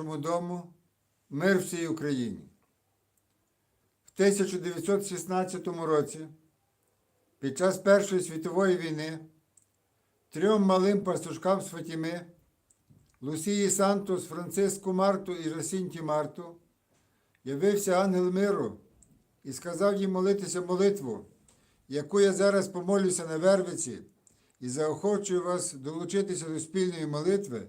вашому дому, мир всій Україні. В 1916 році, під час Першої світової війни, трьом малим пастушкам з Фатіми, Лусії Сантос, Франциску Марту і Жасінті Марту, явився ангел миру і сказав їм молитися молитву, яку я зараз помолюся на Вервиці, і заохочую вас долучитися до спільної молитви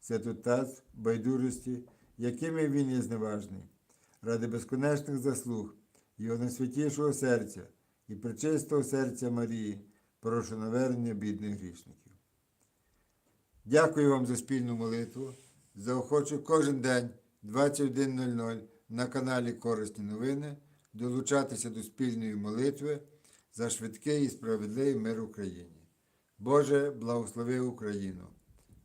святотаз, байдужості, якими він є зневажний, ради безконечних заслуг, Його найсвятішого серця і причистого серця Марії, прошу навернення бідних грішників. Дякую вам за спільну молитву. Заохочу кожен день 21.00 на каналі Корисні новини долучатися до спільної молитви за швидкий і справедливий мир Україні. Боже, благослови Україну.